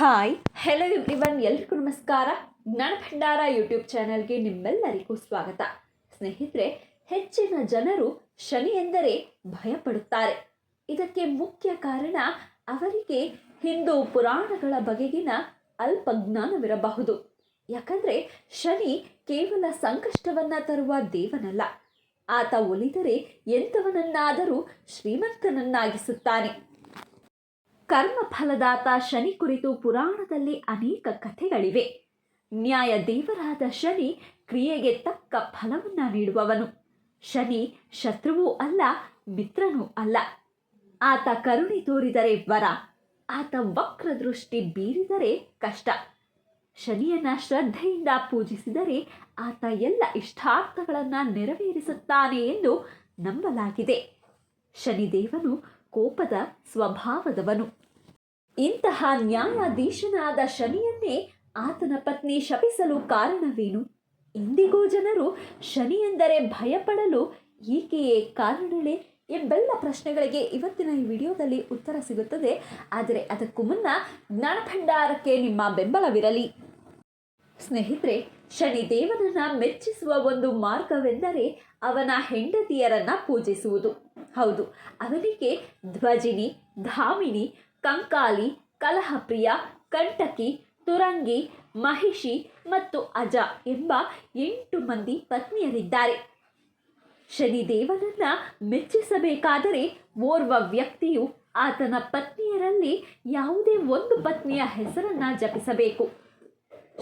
Hi hello everyone ಎಲ್ರಿಗೂ ನಮಸ್ಕಾರ. ಜ್ಞಾನ ಭಂಡಾರ ಯೂಟ್ಯೂಬ್ ಚಾನಲ್ಗೆ ನಿಮ್ಮೆಲ್ಲರಿಗೂ ಸ್ವಾಗತ. ಸ್ನೇಹಿತರೆ, ಹೆಚ್ಚಿನ ಜನರು ಶನಿ ಎಂದರೆ ಭಯಪಡುತ್ತಾರೆ. ಇದಕ್ಕೆ ಮುಖ್ಯ ಕಾರಣ ಅವರಿಗೆ ಹಿಂದೂ ಪುರಾಣಗಳ ಬಗೆಗಿನ ಅಲ್ಪ ಜ್ಞಾನವಿರಬಹುದು ಯಾಕಂದರೆ ಶನಿ ಕೇವಲ ಸಂಕಷ್ಟವನ್ನ ತರುವ ದೇವನಲ್ಲ. ಆತ ಒಲಿದರೆ ಎಂಥವನನ್ನಾದರೂ ಶ್ರೀಮಂತನನ್ನಾಗಿಸುತ್ತಾನೆ. ಕರ್ಮಫಲದಾತ ಶನಿ ಕುರಿತು ಪುರಾಣದಲ್ಲಿ ಅನೇಕ ಕಥೆಗಳಿವೆ. ನ್ಯಾಯ ದೇವರಾದ ಶನಿ ಕ್ರಿಯೆಗೆ ತಕ್ಕ ಫಲವನ್ನು ನೀಡುವವನು. ಶನಿ ಶತ್ರುವೂ ಅಲ್ಲ, ಮಿತ್ರನೂ ಅಲ್ಲ. ಆತ ಕರುಣೆ ತೋರಿದರೆ ವರ, ಆತ ವಕ್ರ ದೃಷ್ಟಿ ಬೀರಿದರೆ ಕಷ್ಟ. ಶನಿಯನ್ನ ಶ್ರದ್ಧೆಯಿಂದ ಪೂಜಿಸಿದರೆ ಆತ ಎಲ್ಲ ಇಷ್ಟಾರ್ಥಗಳನ್ನು ನೆರವೇರಿಸುತ್ತಾನೆ ಎಂದು ನಂಬಲಾಗಿದೆ. ಶನಿದೇವನು ಕೋಪದ ಸ್ವಭಾವದವನು. ಇಂತಹ ನ್ಯಾಯಾಧೀಶನಾದ ಶನಿಯನ್ನೇ ಆತನ ಪತ್ನಿ ಶಪಿಸಲು ಕಾರಣವೇನು? ಇಂದಿಗೂ ಜನರು ಶನಿ ಎಂದರೆ ಭಯಪಡಲು ಈಕೆಯೇ ಕಾರಣಳೆ ಎಂಬೆಲ್ಲ ಪ್ರಶ್ನೆಗಳಿಗೆ ಇವತ್ತಿನ ಈ ವಿಡಿಯೋದಲ್ಲಿ ಉತ್ತರ ಸಿಗುತ್ತದೆ. ಆದರೆ ಅದಕ್ಕೂ ಮುನ್ನ ಜ್ಞಾನಭಂಡಾರಕ್ಕೆ ನಿಮ್ಮ ಬೆಂಬಲವಿರಲಿ. ಸ್ನೇಹಿತರೆ, ಶನಿ ದೇವನನ್ನ ಮೆಚ್ಚಿಸುವ ಒಂದು ಮಾರ್ಗವೆಂದರೆ ಅವನ ಹೆಂಡತಿಯರನ್ನ ಪೂಜಿಸುವುದು. ಹೌದು, ಅವನಿಗೆ ಧ್ವಜಿನಿ, ಧಾಮಿನಿ ಕಂಕಾಲಿ, ಕಲಹಪ್ರಿಯ, ಕಂಟಕಿ, ತುರಂಗಿ, ಮಹಿಷಿ ಮತ್ತು ಅಜ ಎಂಬ ಎಂಟು ಮಂದಿ ಪತ್ನಿಯರಿದ್ದಾರೆ. ಶನಿದೇವನನ್ನು ಮೆಚ್ಚಿಸಬೇಕಾದರೆ ಓರ್ವ ವ್ಯಕ್ತಿಯು ಆತನ ಪತ್ನಿಯರಲ್ಲಿ ಯಾವುದೇ ಒಂದು ಪತ್ನಿಯ ಹೆಸರನ್ನ ಜಪಿಸಬೇಕು.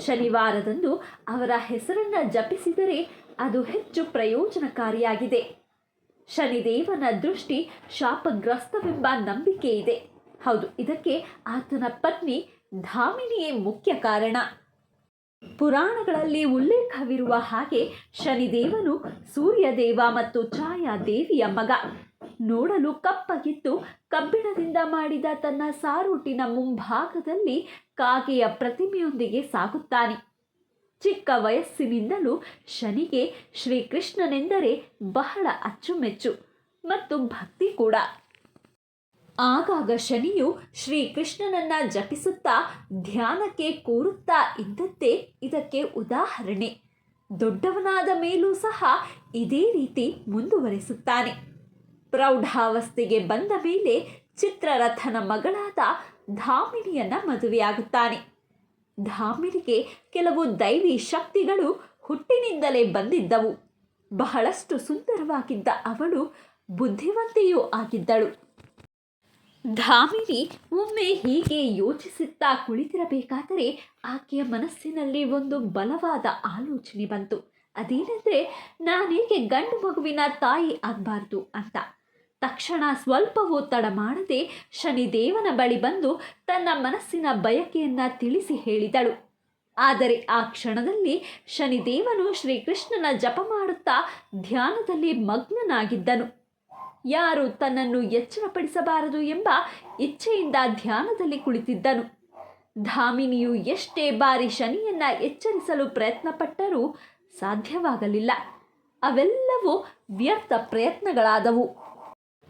ಶನಿವಾರದಂದು ಅವರ ಹೆಸರನ್ನ ಜಪಿಸಿದರೆ ಅದು ಹೆಚ್ಚು ಪ್ರಯೋಜನಕಾರಿಯಾಗಿದೆ. ಶನಿದೇವನ ದೃಷ್ಟಿ ಶಾಪಗ್ರಸ್ತವೆಂಬ ನಂಬಿಕೆ ಇದೆ ಹೌದು, ಇದಕ್ಕೆ ಆತನ ಪತ್ನಿ ಧಾಮಿನಿಯೇ ಮುಖ್ಯ ಕಾರಣ. ಪುರಾಣಗಳಲ್ಲಿ ಉಲ್ಲೇಖವಿರುವ ಹಾಗೆ ಶನಿದೇವನು ಸೂರ್ಯದೇವ ಮತ್ತು ಛಾಯಾ ದೇವಿಯ ಮಗ. ನೋಡಲು ಕಪ್ಪಗಿತ್ತು, ಕಬ್ಬಿಣದಿಂದ ಮಾಡಿದ ತನ್ನ ಸಾರೂಟಿನ ಮುಂಭಾಗದಲ್ಲಿ ಕಾಗೆಯ ಪ್ರತಿಮೆಯೊಂದಿಗೆ ಸಾಗುತ್ತಾನೆ. ಚಿಕ್ಕ ವಯಸ್ಸಿನಿಂದಲೂ ಶನಿಗೆ ಶ್ರೀಕೃಷ್ಣನೆಂದರೆ ಬಹಳ ಅಚ್ಚುಮೆಚ್ಚು ಮತ್ತು ಭಕ್ತಿ ಕೂಡ. ಆಗಾಗ ಶನಿಯು ಶ್ರೀಕೃಷ್ಣನನ್ನ ಜಪಿಸುತ್ತಾ ಧ್ಯಾನಕ್ಕೆ ಕೂರುತ್ತಾ ಇದ್ದದ್ದೇ ಇದಕ್ಕೆ ಉದಾಹರಣೆ. ದೊಡ್ಡವನಾದ ಮೇಲೂ ಸಹ ಇದೇ ರೀತಿ ಮುಂದುವರಿಸುತ್ತಾನೆ. ಪ್ರೌಢಾವಸ್ಥೆಗೆ ಬಂದ ಮೇಲೆ ಚಿತ್ರರಥನ ಮಗಳಾದ ಧಾಮಿನಿಯನ್ನ ಮದುವೆಯಾಗುತ್ತಾನೆ. ಧಾಮಿನಿಗೆ ಕೆಲವು ದೈವಿ ಶಕ್ತಿಗಳು ಹುಟ್ಟಿನಿಂದಲೇ ಬಂದಿದ್ದವು. ಬಹಳಷ್ಟು ಸುಂದರವಾಗಿದ್ದ ಅವಳು ಬುದ್ಧಿವಂತೆಯೂ ಆಗಿದ್ದಳು. ಧಾಮಿನಿ ಒಮ್ಮೆ ಹೀಗೆ ಯೋಚಿಸುತ್ತಾ ಕುಳಿತಿರಬೇಕಾದರೆ ಆಕೆಯ ಮನಸ್ಸಿನಲ್ಲಿ ಒಂದು ಬಲವಾದ ಆಲೋಚನೆ ಬಂತು. ಅದೇನೆಂದರೆ ನಾನೇಕೆ ಗಂಡು ಮಗುವಿನ ತಾಯಿ ಆಗಬಾರ್ದು ಅಂತ. ತಕ್ಷಣ ಸ್ವಲ್ಪವೂ ತಡ ಮಾಡದೆ ಶನಿದೇವನ ಬಳಿ ಬಂದು ತನ್ನ ಮನಸ್ಸಿನ ಬಯಕೆಯನ್ನು ತಿಳಿಸಿ ಹೇಳಿದಳು. ಆದರೆ ಆ ಕ್ಷಣದಲ್ಲಿ ಶನಿದೇವನು ಶ್ರೀಕೃಷ್ಣನ ಜಪ ಮಾಡುತ್ತಾ ಧ್ಯಾನದಲ್ಲಿ ಮಗ್ನನಾಗಿದ್ದನು. ಯಾರು ತನ್ನನ್ನು ಎಚ್ಚರಪಡಿಸಬಾರದು ಎಂಬ ಇಚ್ಛೆಯಿಂದ ಧ್ಯಾನದಲ್ಲಿ ಕುಳಿತಿದ್ದನು. ಧಾಮಿನಿಯು ಎಷ್ಟೇ ಬಾರಿ ಶನಿಯನ್ನ ಎಚ್ಚರಿಸಲು ಪ್ರಯತ್ನಪಟ್ಟರೂ ಸಾಧ್ಯವಾಗಲಿಲ್ಲ. ಅವೆಲ್ಲವೂ ವ್ಯರ್ಥ ಪ್ರಯತ್ನಗಳಾದವು.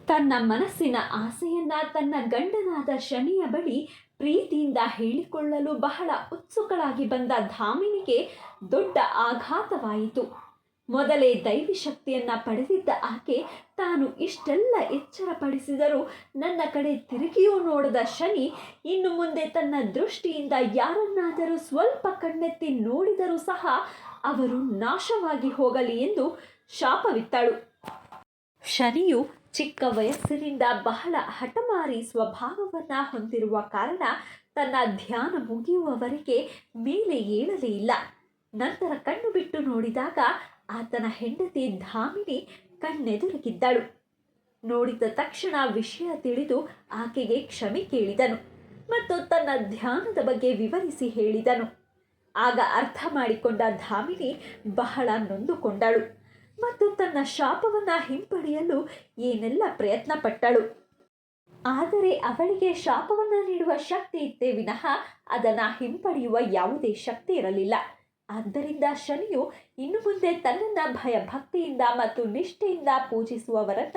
ತನ್ನ ಮನಸ್ಸಿನ ಆಸೆಯನ್ನ ತನ್ನ ಗಂಡನಾದ ಶನಿಯ ಬಳಿ ಪ್ರೀತಿಯಿಂದ ಹೇಳಿಕೊಳ್ಳಲು ಬಹಳ ಉತ್ಸುಕಳಾಗಿ ಬಂದ ಧಾಮಿನಿಗೆ ದೊಡ್ಡ ಆಘಾತವಾಯಿತು. ಮೊದಲೇ ದೈವಿ ಶಕ್ತಿಯನ್ನ ಪಡೆದಿದ್ದ ಆಕೆ ತಾನು ಇಷ್ಟೆಲ್ಲ ಎಚ್ಚರಪಡಿಸಿದರೂ ನನ್ನ ಕಡೆ ತಿರುಗಿಯೂ ನೋಡದ ಶನಿ ಇನ್ನು ಮುಂದೆ ತನ್ನ ದೃಷ್ಟಿಯಿಂದ ಯಾರನ್ನಾದರೂ ಸ್ವಲ್ಪ ಕಣ್ಣೆತ್ತಿ ನೋಡಿದರೂ ಸಹ ಅವರು ನಾಶವಾಗಿ ಹೋಗಲಿ ಎಂದು ಶಾಪವಿತ್ತಳು. ಶನಿಯು ಚಿಕ್ಕ ವಯಸ್ಸಿನಿಂದ ಬಹಳ ಹಠಮಾರಿ ಸ್ವಭಾವವನ್ನ ಹೊಂದಿರುವ ಕಾರಣ ತನ್ನ ಧ್ಯಾನ ಮುಗಿಯುವವರೆಗೆ ಮೇಲೆ ಏಳಲೇ ಇಲ್ಲ. ನಂತರ ಕಣ್ಣು ಬಿಟ್ಟು ನೋಡಿದಾಗ ಆತನ ಹೆಂಡತಿ ಧಾಮಿನಿ ಕಣ್ಣೆದುರುಗಿದ್ದಳು. ನೋಡಿದ ತಕ್ಷಣ ವಿಷಯ ತಿಳಿದು ಆಕೆಗೆ ಕ್ಷಮೆ ಕೇಳಿದನು ಮತ್ತು ತನ್ನ ಧ್ಯಾನದ ಬಗ್ಗೆ ವಿವರಿಸಿ ಹೇಳಿದನು. ಆಗ ಅರ್ಥ ಮಾಡಿಕೊಂಡ ಧಾಮಿನಿ ಬಹಳ ನೊಂದುಕೊಂಡಳು ಮತ್ತು ತನ್ನ ಶಾಪವನ್ನು ಹಿಂಪಡೆಯಲು ಏನೆಲ್ಲ ಪ್ರಯತ್ನ ಪಟ್ಟಳು ಆದರೆ ಅವಳಿಗೆ ಶಾಪವನ್ನು ನೀಡುವ ಶಕ್ತಿ ಇತ್ತೇ ವಿನಃ ಅದನ್ನು ಹಿಂಪಡೆಯುವ ಯಾವುದೇ ಶಕ್ತಿ ಇರಲಿಲ್ಲ. ಆದ್ದರಿಂದ ಶನಿಯು ಇನ್ನು ಮುಂದೆ ತನ್ನನ್ನು ಭಯಭಕ್ತಿಯಿಂದ ಮತ್ತು ನಿಷ್ಠೆಯಿಂದ ಪೂಜಿಸುವವರನ್ನ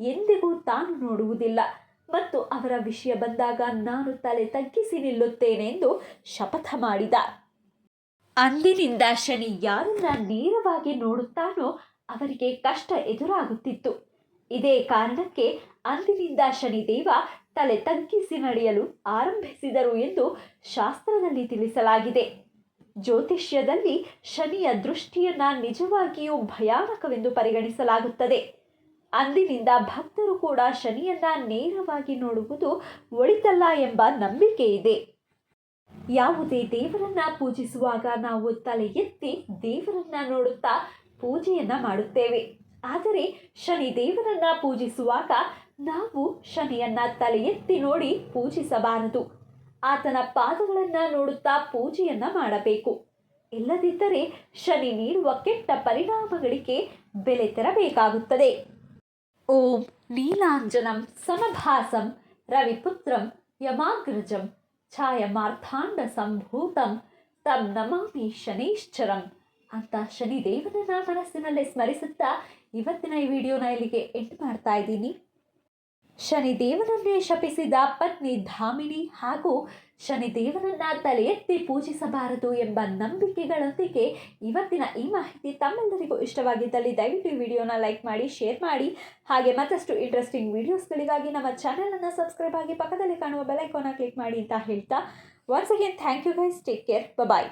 ಎಂದಿಗೂ ತಾನು ನೋಡುವುದಿಲ್ಲ. ಮತ್ತು ಅವರ ವಿಷಯ ಬಂದಾಗ ನಾನು ತಲೆ ತಗ್ಗಿಸಿ ನಿಲ್ಲುತ್ತೇನೆ ಎಂದು ಶಪಥ ಮಾಡಿದ. ಅಂದಿನಿಂದ ಶನಿ ಯಾರನ್ನ ನೇರವಾಗಿ ನೋಡುತ್ತಾನೋ ಅವರಿಗೆ ಕಷ್ಟ ಎದುರಾಗುತ್ತಿತ್ತು. ಇದೇ ಕಾರಣಕ್ಕೆ ಅಂದಿನಿಂದ ಶನಿದೇವ ತಲೆ ತಗ್ಗಿಸಿ ನಡೆಯಲು ಆರಂಭಿಸಿದರು ಎಂದು ಶಾಸ್ತ್ರದಲ್ಲಿ ತಿಳಿಸಲಾಗಿದೆ. ಜ್ಯೋತಿಷ್ಯದಲ್ಲಿ ಶನಿಯ ದೃಷ್ಟಿಯನ್ನ ನಿಜವಾಗಿಯೂ ಭಯಾನಕವೆಂದು ಪರಿಗಣಿಸಲಾಗುತ್ತದೆ. ಅಂದಿನಿಂದ ಭಕ್ತರು ಕೂಡ ಶನಿಯನ್ನ ನೇರವಾಗಿ ನೋಡುವುದು ಒಳಿತಲ್ಲ ಎಂಬ ನಂಬಿಕೆ ಇದೆ. ಯಾವುದೇ ದೇವರನ್ನ ಪೂಜಿಸುವಾಗ ನಾವು ತಲೆ ಎತ್ತಿ ದೇವರನ್ನ ನೋಡುತ್ತಾ ಪೂಜೆಯನ್ನ ಮಾಡುತ್ತೇವೆ. ಆದರೆ ಶನಿ ದೇವರನ್ನ ಪೂಜಿಸುವಾಗ ನಾವು ಶನಿಯನ್ನ ತಲೆ ಎತ್ತಿ ನೋಡಿ ಪೂಜಿಸಬಾರದು. ಆತನ ಪಾದಗಳನ್ನು ನೋಡುತ್ತಾ ಪೂಜೆಯನ್ನ ಮಾಡಬೇಕು. ಇಲ್ಲದಿದ್ದರೆ ಶನಿ ನೀಡುವ ಕೆಟ್ಟ ಪರಿಣಾಮಗಳಿಗೆ ಬೆಲೆ ತೆರಬೇಕಾಗುತ್ತದೆ. ಓಂ ನೀಲಾಂಜನಂ ಸಮಭಾಸಂ ರವಿಪುತ್ರಂ ಯಮಾಗ್ರಜಂ ಛಾಯಮಾರ್ಥಾಂಡ ಸಂಭೂತಂ ತಂ ನಮಾಮಿ ಶನೈಶ್ಚರಂ ಅಂತ ಶನಿದೇವನನ್ನ ಮನಸ್ಸಿನಲ್ಲೇ ಸ್ಮರಿಸುತ್ತಾ ಇವತ್ತಿನ ಈ ವಿಡಿಯೋನ ಇಲ್ಲಿಗೆ ಎಂಟು ಮಾಡ್ತಾ ಇದ್ದೀನಿ. ಶನಿದೇವನನ್ನೇ ಶಪಿಸಿದ ಪತ್ನಿ ಧಾಮಿನಿ ಹಾಗೂ ಶನಿದೇವರನ್ನ ತಲೆ ಎತ್ತಿ ಪೂಜಿಸಬಾರದು ಎಂಬ ನಂಬಿಕೆಗಳೊಂದಿಗೆ ಇವತ್ತಿನ ಈ ಮಾಹಿತಿ ತಮ್ಮೆಲ್ಲರಿಗೂ ಇಷ್ಟವಾಗಿದ್ದಲ್ಲಿ ದಯವಿಟ್ಟು ವಿಡಿಯೋನ ಲೈಕ್ ಮಾಡಿ, ಶೇರ್ ಮಾಡಿ. ಹಾಗೆ ಮತ್ತಷ್ಟು ಇಂಟ್ರೆಸ್ಟಿಂಗ್ ವಿಡಿಯೋಸ್ಗಳಿಗಾಗಿ ನಮ್ಮ ಚಾನೆಲನ್ನು ಸಬ್ಸ್ಕ್ರೈಬ್ ಆಗಿ ಪಕ್ಕದಲ್ಲಿ ಕಾಣುವ ಬೆಲೈಕೋನ ಕ್ಲಿಕ್ ಮಾಡಿ ಅಂತ ಹೇಳ್ತಾ. Once again thank you guys take care bye